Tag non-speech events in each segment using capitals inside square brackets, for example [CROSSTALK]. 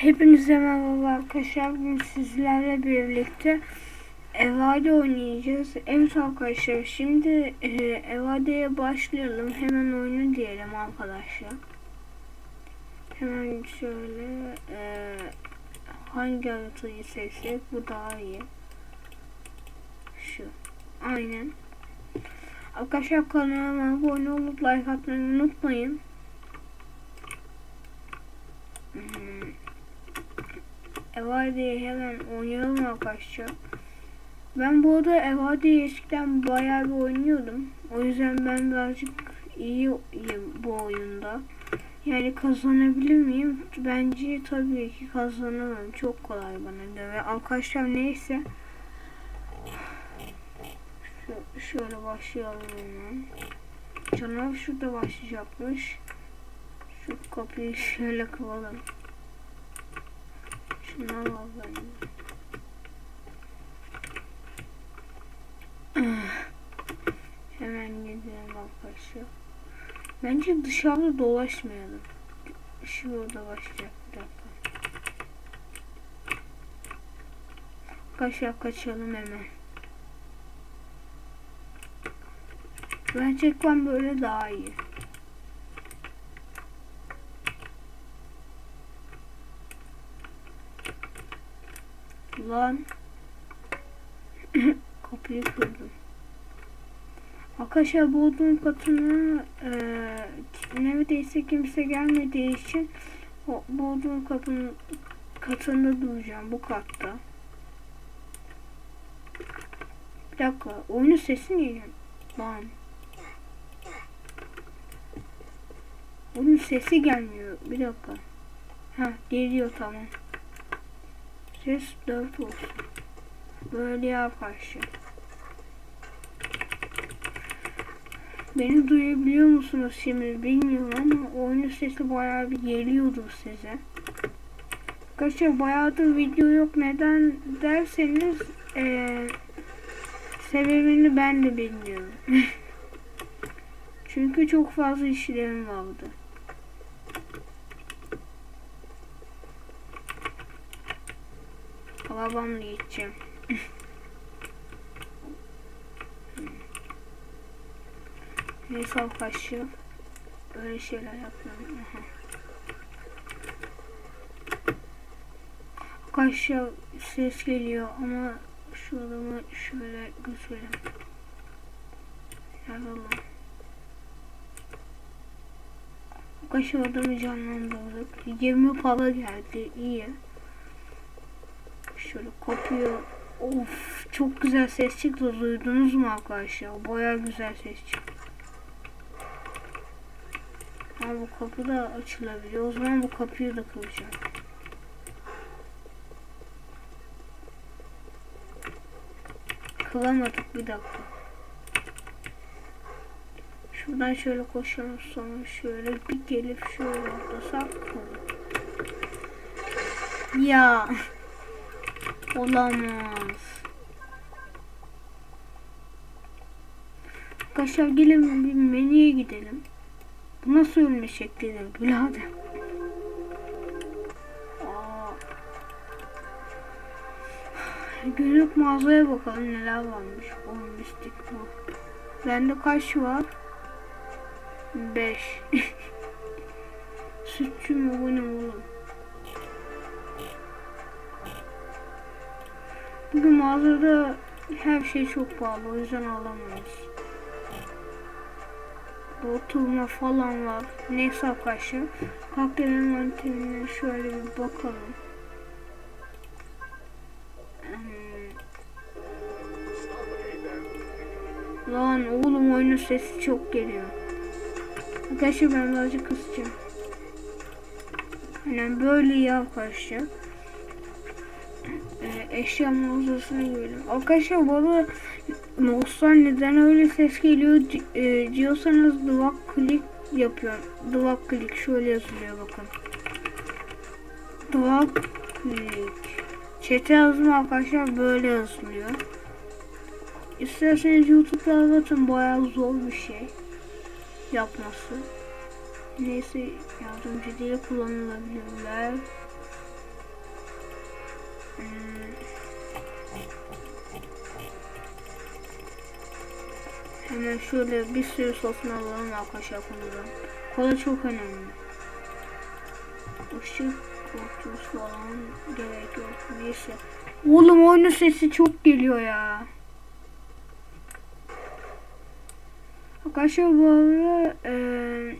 Hepinize merhaba arkadaşlar. Bugün sizlerle birlikte Evade oynayacağız. Evet arkadaşlar şimdi e, Evade'ye başlayalım. Hemen oyunu diyelim arkadaşlar. Hemen şöyle e, hangi haritayı seçsek bu daha iyi. Şu. Aynen. Arkadaşlar kanalıma abone olup like atmayı unutmayın. Hmm. Evade'yi hemen oynayalım arkadaşlar. Ben bu arada Evade'yi eskiden bayağı bir oynuyordum. O yüzden ben birazcık iyiyim bu oyunda. Yani kazanabilir miyim? Bence tabii ki kazanırım. Çok kolay bana göre. Arkadaşlar neyse. Şu, şöyle başlayalım hemen. Canavar şurada başlayacakmış. Şu kapıyı [LAUGHS] şöyle kıvalım. Bence. Hemen gidelim arkadaşlar. Bence dışarıda dolaşmayalım. Şurada başlayacak bir dakika. Arkadaşlar kaçalım hemen. Bence ekran böyle daha iyi. Lan. [COUGHS] Kapıyı kırdım. Arkadaşlar bodrum katına e, neredeyse kimse gelmediği için o bodrum katının katında duracağım bu katta. Bir dakika oyunun sesi niye? Lan. Oyunun sesi gelmiyor. Bir dakika. Ha geliyor tamam. Ses 4 olsun. Böyle yap karşı. Beni duyabiliyor musunuz şimdi bilmiyorum ama oyunun sesi bayağı bir geliyordur size. Arkadaşlar bayağıdır video yok neden derseniz ee, sebebini ben de bilmiyorum. [LAUGHS] Çünkü çok fazla işlerim vardı. Arabamla gideceğim. Neyse arkadaşlar. Böyle şeyler yapmıyorum. Aha. Arkadaşlar ses geliyor ama şu adamı şöyle götürelim. Yaralı. Arkadaşlar adamı canlandırdık. 20 para geldi. iyi. Şöyle kopuyor. Of çok güzel ses çıktı. Duydunuz mu arkadaşlar? Baya güzel ses çıktı. Ama bu kapı da açılabiliyor. O zaman bu kapıyı da kıracağım. Kıramadık bir dakika. Şuradan şöyle koşalım sonra şöyle bir gelip şöyle atlasak. Ya. Olamaz. Arkadaşlar gelin bir menüye gidelim. Bu nasıl ölme şeklidir birader? Günlük mağazaya bakalım neler varmış. O mistik bu. Bende kaç var? 5. [LAUGHS] Sütçü mü bu? Bugün mağazada her şey çok pahalı o yüzden alamayız. Oturma falan var. Neyse arkadaşlar. Kaktörün envanterine şöyle bir bakalım. Hmm. Lan oğlum oyunun sesi çok geliyor. Arkadaşlar ben birazcık kısacağım. Yani böyle ya arkadaşlar e, eşya mağazasına girelim. Arkadaşlar arada Mouse'dan neden öyle ses geliyor e, diyorsanız duvar klik yapıyor. Duvar klik şöyle yazılıyor bakın. Duvar klik. Çete yazma arkadaşlar böyle yazılıyor. İsterseniz YouTube'da anlatın bayağı zor bir şey yapması. Neyse yardımcı diye kullanılabilirler. Hemen şöyle bir sürü sosunu alalım arkadaşlar konudan. Kola çok önemli. Işık korktuğumuz falan gerek yok. Neyse. Oğlum oyunun sesi çok geliyor ya. Arkadaşlar bu arada eee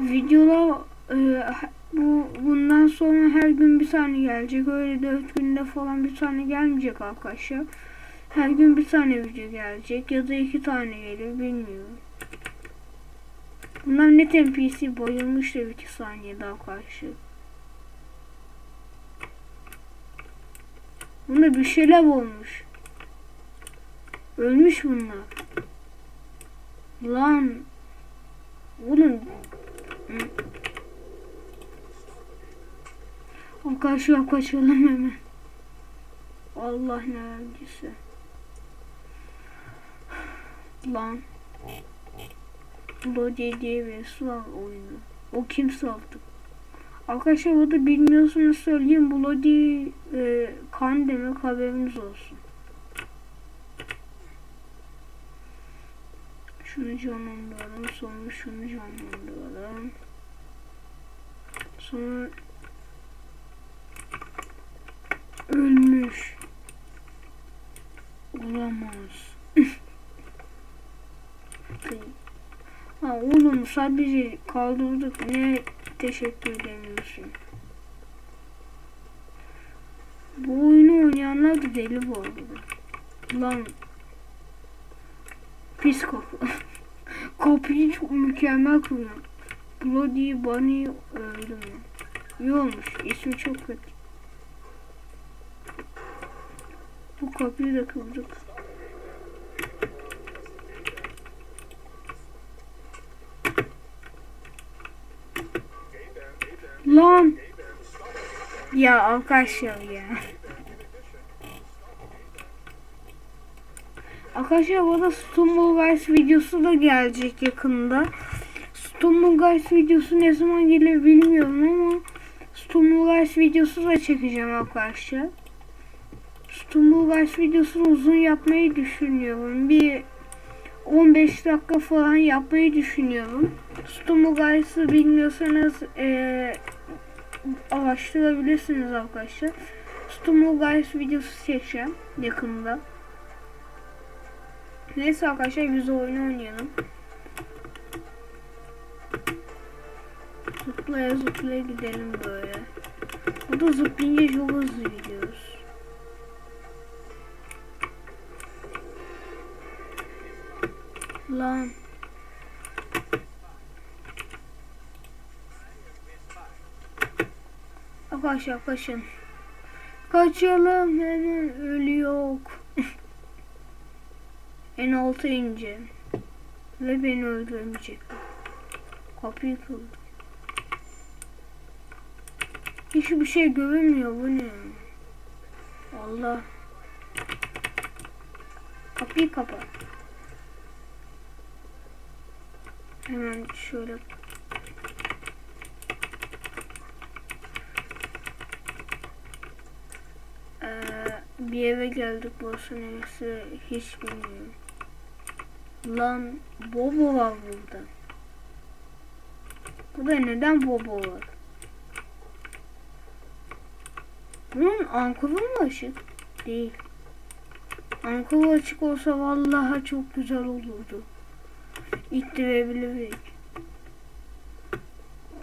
videolar eee, bu bundan sonra her gün bir tane gelecek. Öyle dört günde falan bir tane gelmeyecek arkadaşlar. Her gün bir tane video gelecek ya da iki tane gelir bilmiyorum. Bunlar net NPC bayılmıştır iki saniyede arkadaşlar. Bunda bir şeyler olmuş. Ölmüş bunlar. Lan. Oğlum. Arkadaşlar kaçalım hemen. Allah ne verdiyse. Lan. Bloody diye birisi var oyunda. O kimse artık. Arkadaşlar o da bilmiyorsanız söyleyeyim. Bloody e, kan demek haberiniz olsun. Şunu canlandıralım. Sonra şunu canlandıralım. Sonra ölmüş. Olamaz. [LAUGHS] ha oğlum sadece kaldırdık. Ne teşekkür edemiyorsun. Bu oyunu oynayanlar da deli bu arada. Lan Pis kapı. [LAUGHS] Kapıyı çok mükemmel kuruyor. Bloody Bunny öldü mü? İyi olmuş. İsmi çok kötü. Bu kapıyı da kırdık. Lan. Ya arkadaşlar ya. Arkadaşlar bu arada Stumble Guys videosu da gelecek yakında. Stumble Guys videosu ne zaman gelir bilmiyorum ama Stumble Guys videosu da çekeceğim arkadaşlar. Stumble Guys videosunu uzun yapmayı düşünüyorum. Bir 15 dakika falan yapmayı düşünüyorum. Stumble Guys'ı bilmiyorsanız ee, araştırabilirsiniz arkadaşlar. Stumble Guys videosu çekeceğim yakında. Neyse arkadaşlar yüz oyunu oynayalım. Zıplaya zıplaya gidelim böyle. Bu da zıplayınca çok hızlı gidiyoruz. Lan. Arkadaşlar kaçın. Kaçalım hemen ölüyor. [LAUGHS] En altı ince. Ve beni öldürmeyecek. Kapıyı kırdı. Hiçbir şey görünmüyor bu ne? Allah. Kapıyı kapat. Hemen şöyle Ee, bir eve geldik burası neresi hiç bilmiyorum. Lan Bobo var burada. Burada neden Bobo var? Bunun ankuru mu açık? Değil. Ankuru açık olsa vallahi çok güzel olurdu. İttirebilirdik.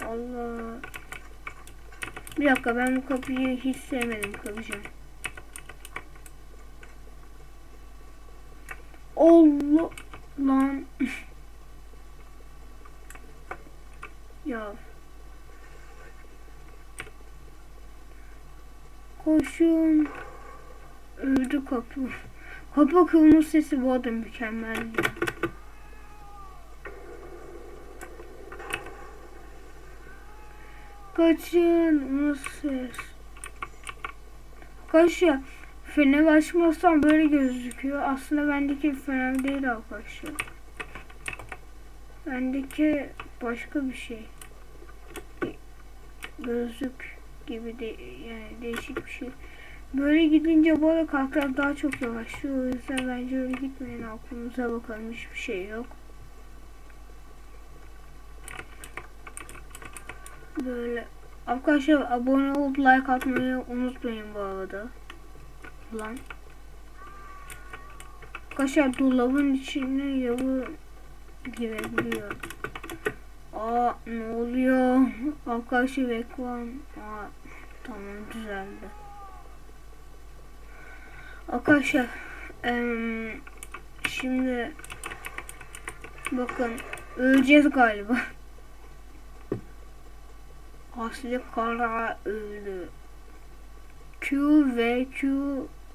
Allah. Bir dakika ben bu kapıyı hiç sevmedim kapıcım. Allah lan. [LAUGHS] ya. Koşun. Öldü kapı. Kapı kırmızı sesi bu arada mükemmel. Kaçın. Ses? Kaçın. Fener açmazsam böyle gözüküyor. Aslında bendeki fener değil arkadaşlar. Bendeki başka bir şey. Gözlük gibi de yani değişik bir şey. Böyle gidince bu arada kalklar daha çok yavaşlıyor. O yüzden bence öyle gitmeyin. Aklınıza bakalım hiçbir şey yok. Böyle arkadaşlar abone olup like atmayı unutmayın bu arada. Lan. Arkadaşlar dolabın içine yalı girebiliyor. Aa ne oluyor? Arkadaşlar ekran. Aa tamam düzeldi. Arkadaşlar em, şimdi bakın öleceğiz galiba. Aslı Kara öldü. Q ve Q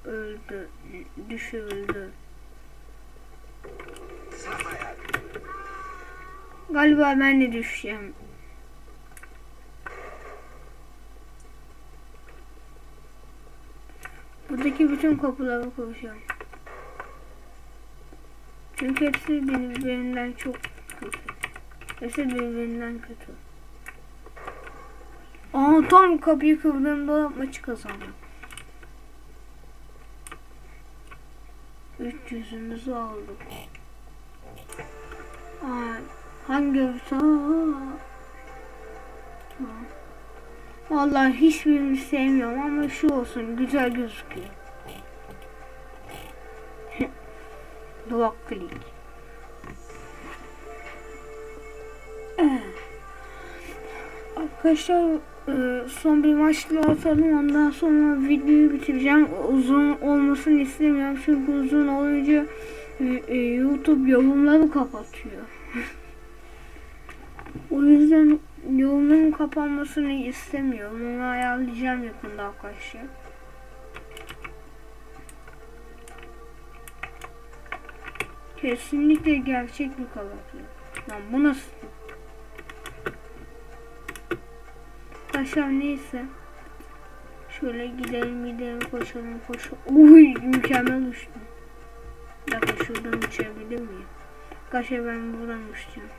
öldü. Düşürüldü. Galiba ben de düşeceğim. Buradaki bütün kapıları koşacağım. Çünkü hepsi birbirinden çok kötü. Hepsi birbirinden kötü. Aa tam kapıyı kırdığımda maçı kazandım. 300'ümüzü aldık. Aa, hangi? Aa. Vallahi hiçbirini sevmiyorum ama şu olsun güzel gözüküyor. [LAUGHS] Duak klik. Arkadaşlar e, son bir maç daha atalım ondan sonra videoyu bitireceğim. Uzun olmasını istemiyorum çünkü uzun olunca e, e, YouTube yorumları kapatıyor. [LAUGHS] o yüzden yorumların kapanmasını istemiyorum. Onu ayarlayacağım yakında arkadaşlar. Kesinlikle gerçek bir kapatıyor. Lan bu nasıl? Arkadaşlar neyse. Şöyle gidelim gidelim koşalım koşalım. Uy mükemmel uçtum. Bir dakika şuradan uçabilir miyim? Arkadaşlar ben buradan uçacağım.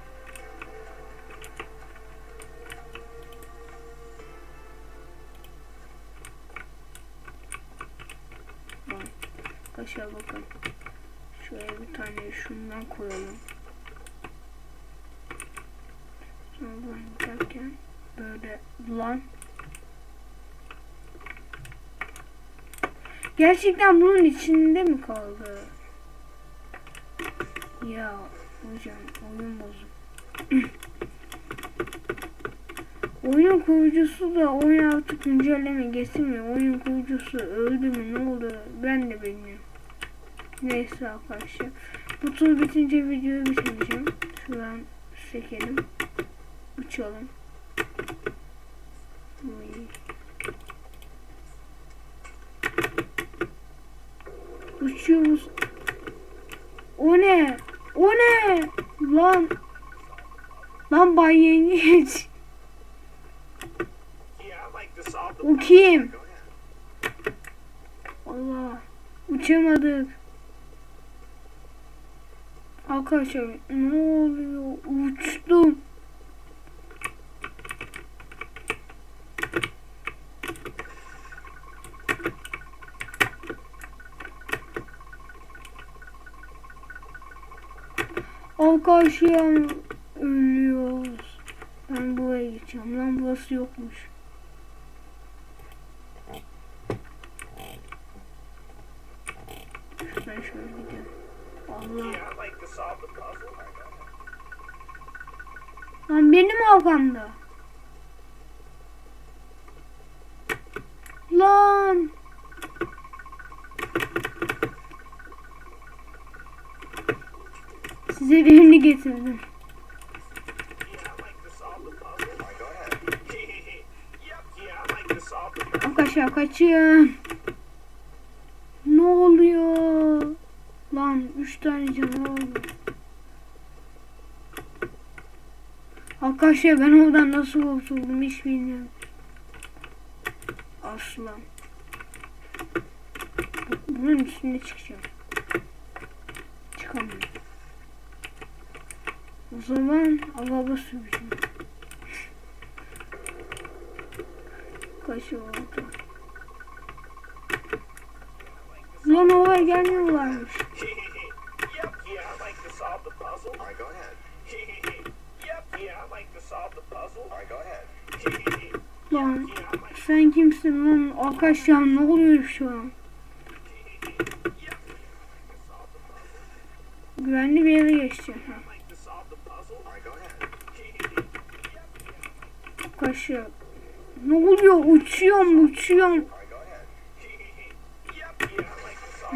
Arkadaşlar bakın. Şöyle bir tane şundan koyalım. Sonra buradan giderken böyle lan Gerçekten bunun içinde mi kaldı? Ya hocam oyun bozuk. [CLEARS THROAT] oyun kurucusu da oyun artık güncelleme getirmiyor. Oyun kurucusu öldü mü ne oldu ben de bilmiyorum. Neyse arkadaşlar. Bu tur bitince videoyu bitireceğim. Şuradan sekelim. Uçalım. Uçuyoruz. O ne? O ne? Lan. Lan Bay Yengeç. O kim? Allah. Uçamadık. Arkadaşlar ne oluyor? Uçtum. Arkadaşlar ölüyoruz. Ben buraya gideceğim. Lan burası yokmuş. Şuradan şöyle gidelim. Allah. Lan benim arkamda. Lan. Size birini getirdim. Arkadaşlar kaçın. Ne oluyor? Lan 3 tane canavar oldu. Arkadaşlar ben oradan nasıl kurtuldum hiç bilmiyorum. Aslan. Bunun üstüne çıkacağım. Çıkamıyorum. O zaman araba süreceğim. Kaşı oldu. Lan oraya gelmiyorlarmış. Lan sen kimsin lan? Arkadaşlar ne oluyor şu an? Güvenli bir yere geçeceğim. Arkadaşlar. Ne oluyor? Uçuyorum uçuyorum.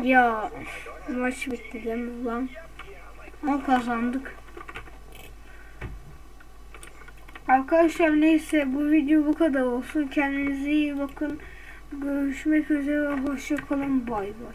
Ya maç bitti değil mi lan? Ama kazandık. Arkadaşlar neyse bu video bu kadar olsun. Kendinize iyi bakın. Görüşmek üzere. Hoşçakalın. Bay bay.